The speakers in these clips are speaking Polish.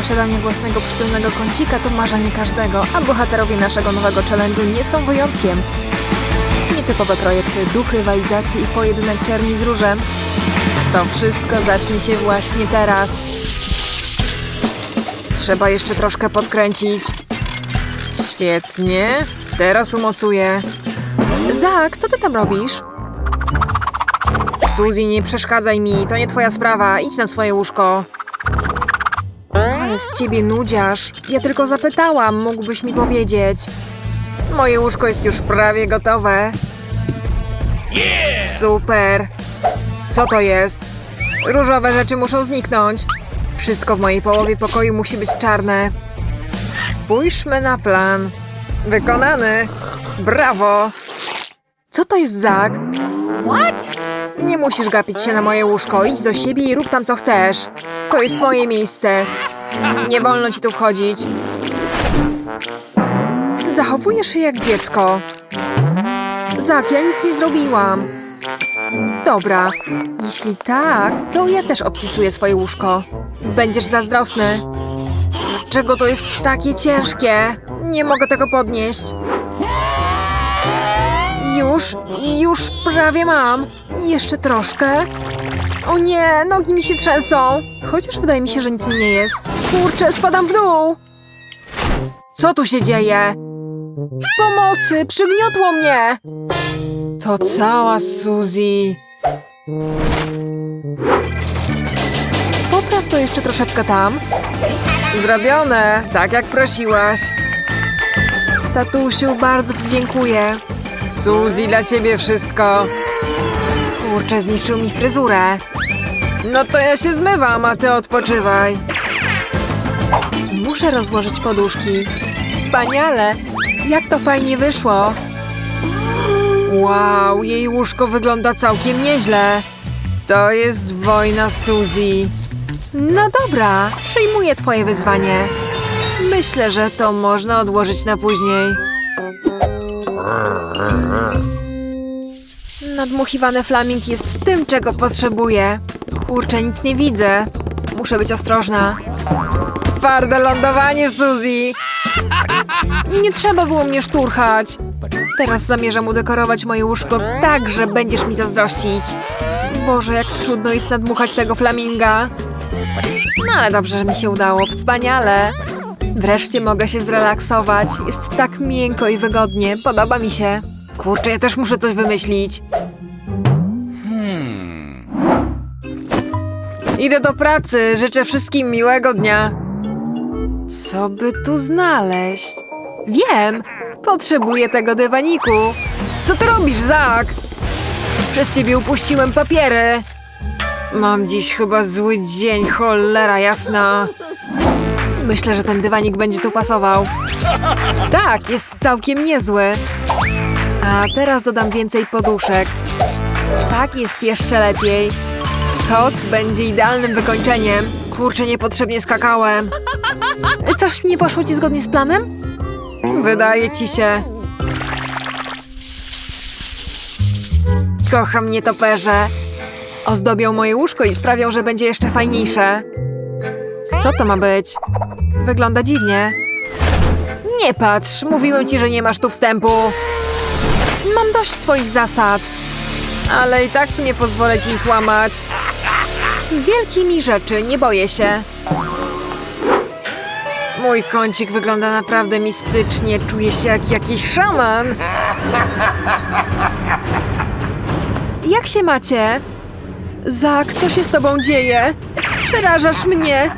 Posiadanie własnego przytulnego kącika to marzenie każdego, a bohaterowie naszego nowego challenge'u nie są wyjątkiem. Nietypowe projekty, duchy, walizacje i pojedynek czerni z różem. To wszystko zacznie się właśnie teraz. Trzeba jeszcze troszkę podkręcić. Świetnie. Teraz umocuję. Zak, co ty tam robisz? Suzy, nie przeszkadzaj mi, to nie twoja sprawa. Idź na swoje łóżko. Ale z ciebie nudziarz. Ja tylko zapytałam, mógłbyś mi powiedzieć. Moje łóżko jest już prawie gotowe. Super. Co to jest? Różowe rzeczy muszą zniknąć. Wszystko w mojej połowie pokoju musi być czarne. Spójrzmy na plan. Wykonany. Brawo. Co to jest Zak? What? Nie musisz gapić się na moje łóżko. Idź do siebie i rób tam co chcesz. To jest moje miejsce. Nie wolno ci tu wchodzić. Zachowujesz się jak dziecko. Zak, ja nic nie zrobiłam. Dobra, jeśli tak, to ja też obpicuję swoje łóżko. Będziesz zazdrosny. Dlaczego to jest takie ciężkie? Nie mogę tego podnieść. Już, już prawie mam. Jeszcze troszkę. O nie, nogi mi się trzęsą. Chociaż wydaje mi się, że nic mi nie jest. Kurczę, spadam w dół. Co tu się dzieje? Pomocy, przygniotło mnie. To cała Suzy. Popraw to jeszcze troszeczkę tam. Zrobione, tak jak prosiłaś. Tatusiu, bardzo ci dziękuję. Suzy, dla ciebie wszystko. Kurczę, zniszczył mi fryzurę. No to ja się zmywam, a ty odpoczywaj. Muszę rozłożyć poduszki. Wspaniale! Jak to fajnie wyszło. Wow, jej łóżko wygląda całkiem nieźle. To jest wojna Suzy. No dobra, przyjmuję twoje wyzwanie. Myślę, że to można odłożyć na później. Nadmuchiwany flaming jest tym, czego potrzebuję. Kurczę, nic nie widzę. Muszę być ostrożna. Twarde lądowanie, Suzy! Nie trzeba było mnie szturchać. Teraz zamierzam udekorować moje łóżko tak, że będziesz mi zazdrościć. Boże, jak trudno jest nadmuchać tego flaminga. No ale dobrze, że mi się udało. Wspaniale. Wreszcie mogę się zrelaksować. Jest tak miękko i wygodnie. Podoba mi się. Kurczę, ja też muszę coś wymyślić. Idę do pracy. Życzę wszystkim miłego dnia. Co by tu znaleźć? Wiem! Potrzebuję tego dywaniku. Co ty robisz, Zak? Przez ciebie upuściłem papiery. Mam dziś chyba zły dzień, cholera jasna. Myślę, że ten dywanik będzie tu pasował. Tak, jest całkiem niezły. A teraz dodam więcej poduszek. Tak jest jeszcze lepiej. Koc będzie idealnym wykończeniem. Kurczę, niepotrzebnie skakałem. Coś nie poszło ci zgodnie z planem? Wydaje ci się. Kocham nietoperze. Ozdobią moje łóżko i sprawią, że będzie jeszcze fajniejsze. Co to ma być? Wygląda dziwnie. Nie patrz, mówiłem ci, że nie masz tu wstępu. Mam dość twoich zasad. Ale i tak nie pozwolę ci ich łamać. Wielkie mi rzeczy, nie boję się. Mój kącik wygląda naprawdę mistycznie. Czuję się jak jakiś szaman. Jak się macie? Zak, co się z tobą dzieje? Przerażasz mnie.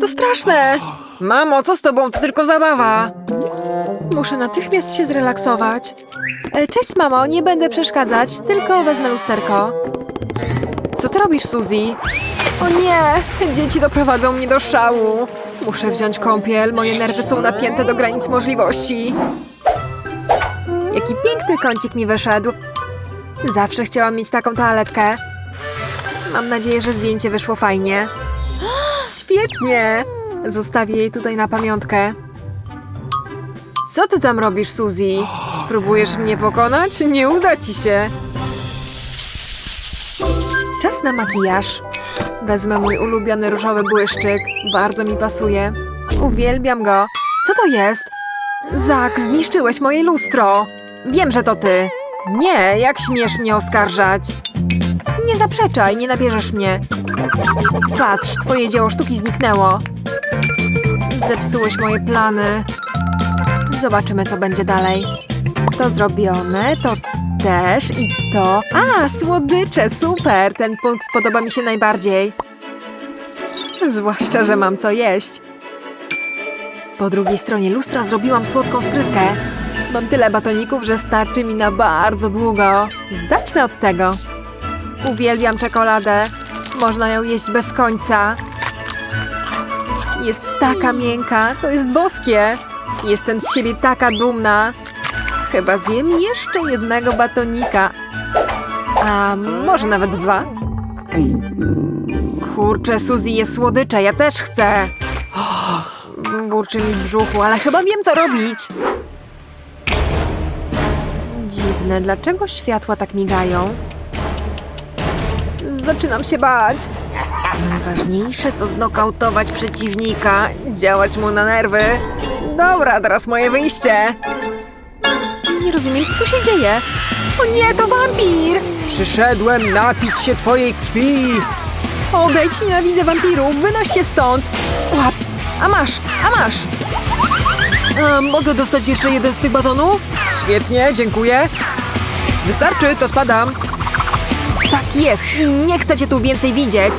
To straszne. Mamo, co z tobą? To tylko zabawa. Muszę natychmiast się zrelaksować. E, Cześć, mamo, nie będę przeszkadzać, tylko wezmę lusterko. Co ty robisz, Suzy? O nie! Dzieci doprowadzą mnie do szału. Muszę wziąć kąpiel, moje nerwy są napięte do granic możliwości. Jaki piękny kącik mi wyszedł. Zawsze chciałam mieć taką toaletkę. Mam nadzieję, że zdjęcie wyszło fajnie. Świetnie! Zostawię jej tutaj na pamiątkę. Co ty tam robisz, Suzy? Próbujesz mnie pokonać? Nie uda ci się. Czas na makijaż. Wezmę mój ulubiony różowy błyszczyk. Bardzo mi pasuje. Uwielbiam go. Co to jest? Zak, zniszczyłeś moje lustro. Wiem, że to ty. Nie, jak śmiesz mnie oskarżać? Nie zaprzeczaj, nie nabierzesz mnie. Patrz, twoje dzieło sztuki zniknęło. Zepsułeś moje plany. Zobaczymy, co będzie dalej. To zrobione, to też i to. A, słodycze, super! Ten punkt podoba mi się najbardziej. Zwłaszcza, że mam co jeść. Po drugiej stronie lustra zrobiłam słodką skrytkę. Mam tyle batoników, że starczy mi na bardzo długo. Zacznę od tego. Uwielbiam czekoladę. Można ją jeść bez końca. Jest taka miękka, to jest boskie. Jestem z siebie taka dumna. Chyba zjem jeszcze jednego batonika. A może nawet dwa? Kurczę, Suzy jest słodycze, ja też chcę. Burczy mi w brzuchu, ale chyba wiem, co robić. Dziwne, dlaczego światła tak migają? Zaczynam się bać. Najważniejsze to znokautować przeciwnika, działać mu na nerwy. Dobra, teraz moje wyjście. Nie rozumiem, co tu się dzieje. O nie, to wampir! Przyszedłem napić się twojej krwi. Odejdź, nienawidzę wampirów, wynoś się stąd. Łap, a masz, a masz. Mogę dostać jeszcze jeden z tych batonów? Świetnie, dziękuję. Wystarczy, to spadam. Tak jest i nie chcę cię tu więcej widzieć.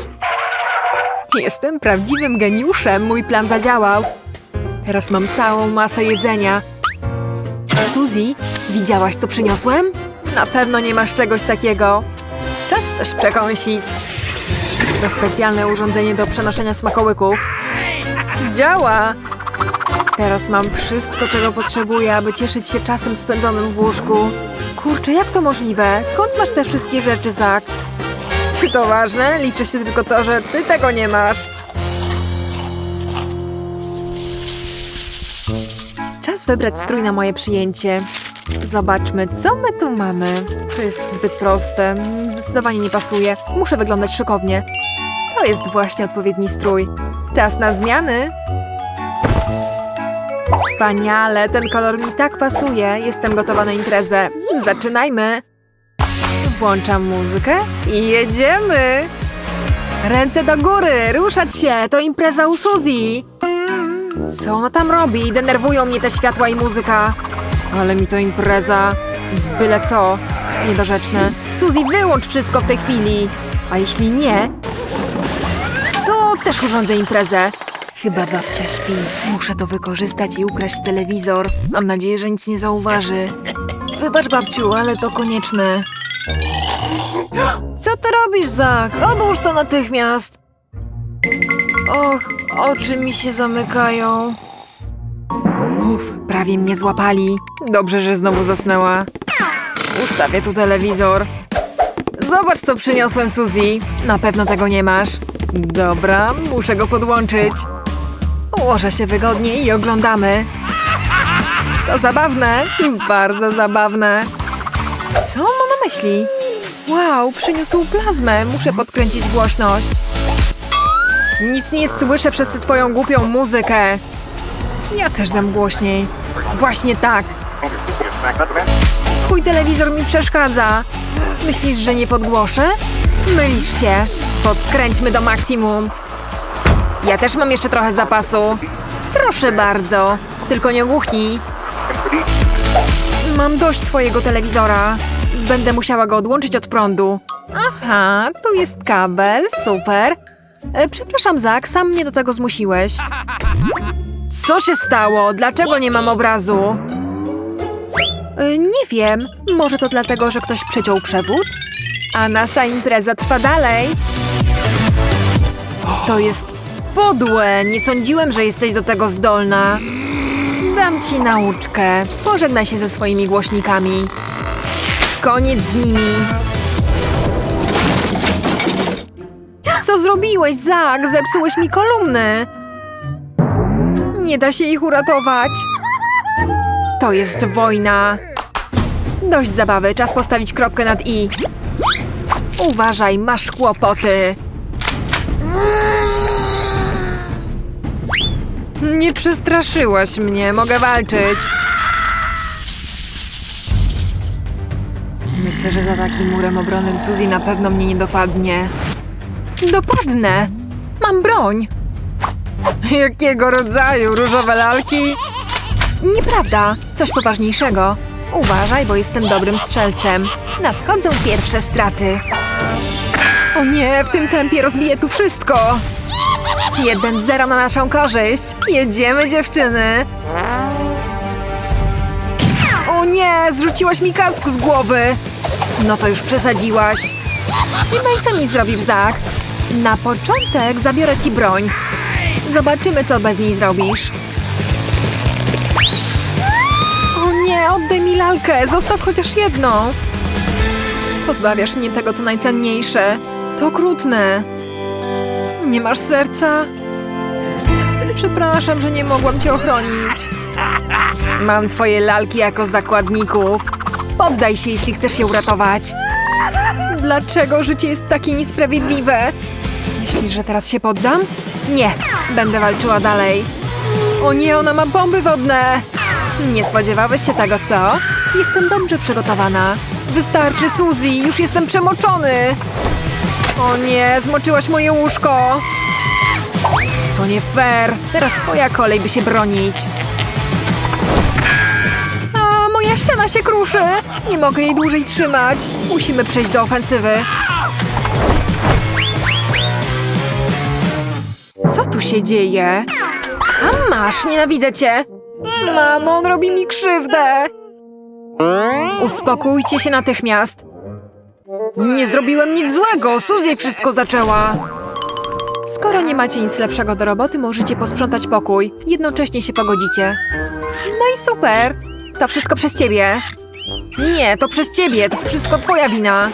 Jestem prawdziwym geniuszem, mój plan zadziałał. Teraz mam całą masę jedzenia. Suzy, widziałaś co przyniosłem? Na pewno nie masz czegoś takiego. Czas coś przekąsić. To specjalne urządzenie do przenoszenia smakołyków. Działa! Teraz mam wszystko, czego potrzebuję, aby cieszyć się czasem spędzonym w łóżku. Kurczę, jak to możliwe? Skąd masz te wszystkie rzeczy, Zak? Czy to ważne? Liczy się tylko to, że ty tego nie masz. Czas wybrać strój na moje przyjęcie. Zobaczmy, co my tu mamy. To jest zbyt proste. Zdecydowanie nie pasuje. Muszę wyglądać szykownie. To jest właśnie odpowiedni strój. Czas na zmiany. Wspaniale, ten kolor mi tak pasuje. Jestem gotowa na imprezę. Zaczynajmy. Włączam muzykę i jedziemy. Ręce do góry, ruszać się, to impreza u Suzy. Co ona tam robi? Denerwują mnie te światła i muzyka. Ale mi to impreza. Byle co. Niedorzeczne. Suzy, wyłącz wszystko w tej chwili. A jeśli nie, to też urządzę imprezę. Chyba babcia śpi. Muszę to wykorzystać i ukraść telewizor. Mam nadzieję, że nic nie zauważy. Wybacz, babciu, ale to konieczne. Co ty robisz, Zak? Odłóż to natychmiast. Och, oczy mi się zamykają. Uff, prawie mnie złapali. Dobrze, że znowu zasnęła. Ustawię tu telewizor. Zobacz, co przyniosłem, Suzy. Na pewno tego nie masz. Dobra, muszę go podłączyć. Ułożę się wygodnie i oglądamy. To zabawne, bardzo zabawne. Co ma na myśli? Wow, przyniósł plazmę. Muszę podkręcić głośność. Nic nie słyszę przez tę twoją głupią muzykę. Ja też dam głośniej. Właśnie tak. Twój telewizor mi przeszkadza. Myślisz, że nie podgłoszę? Mylisz się. Podkręćmy do maksimum. Ja też mam jeszcze trochę zapasu. Proszę bardzo. Tylko nie ogłuchnij. Mam dość twojego telewizora. Będę musiała go odłączyć od prądu. Aha, tu jest kabel, super. E, przepraszam, Zak, sam mnie do tego zmusiłeś. Co się stało? Dlaczego nie mam obrazu? E, nie wiem. Może to dlatego, że ktoś przeciął przewód? A nasza impreza trwa dalej. To jest podłe. Nie sądziłem, że jesteś do tego zdolna. Dam ci nauczkę. Pożegnaj się ze swoimi głośnikami. Koniec z nimi. Zrobiłeś, Zak? Zepsułeś mi kolumny. Nie da się ich uratować. To jest wojna. Dość zabawy, czas postawić kropkę nad i. Uważaj, masz kłopoty. Nie przestraszyłaś mnie, mogę walczyć. Myślę, że za takim murem obronnym Suzy na pewno mnie nie dopadnie. Dopadnę! Mam broń! Jakiego rodzaju? Różowe lalki? Nieprawda! Coś poważniejszego. Uważaj, bo jestem dobrym strzelcem. Nadchodzą pierwsze straty. O nie, w tym tempie rozbiję tu wszystko! Jeden zero na naszą korzyść. Jedziemy, dziewczyny! O nie, zrzuciłaś mi kask z głowy! No to już przesadziłaś. No i co mi zrobisz, Zak? Na początek zabiorę ci broń. Zobaczymy, co bez niej zrobisz. O nie, oddaj mi lalkę, zostaw chociaż jedną. Pozbawiasz mnie tego, co najcenniejsze. To okrutne. Nie masz serca? Przepraszam, że nie mogłam cię ochronić. Mam twoje lalki jako zakładników. Poddaj się, jeśli chcesz się uratować. Dlaczego życie jest takie niesprawiedliwe? Myślisz, że teraz się poddam? Nie, będę walczyła dalej. O nie, ona ma bomby wodne! Nie spodziewałeś się tego, co? Jestem dobrze przygotowana. Wystarczy, Suzy, już jestem przemoczony! O nie, zmoczyłaś moje łóżko! To nie fair! Teraz twoja kolej, by się bronić. Ściana się kruszy! Nie mogę jej dłużej trzymać. Musimy przejść do ofensywy. Co tu się dzieje? A masz, nienawidzę cię! Mamo, on robi mi krzywdę! Uspokójcie się natychmiast. Nie zrobiłem nic złego, Suzy wszystko zaczęła. Skoro nie macie nic lepszego do roboty, możecie posprzątać pokój. Jednocześnie się pogodzicie. No i super! To wszystko przez ciebie. Nie, to przez ciebie, to wszystko twoja wina.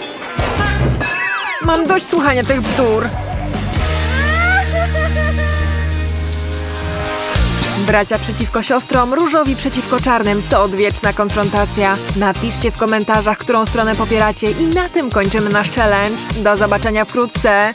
Mam dość słuchania tych bzdur. Bracia przeciwko siostrom, różowi przeciwko czarnym to odwieczna konfrontacja. Napiszcie w komentarzach, którą stronę popieracie i na tym kończymy nasz challenge. Do zobaczenia wkrótce.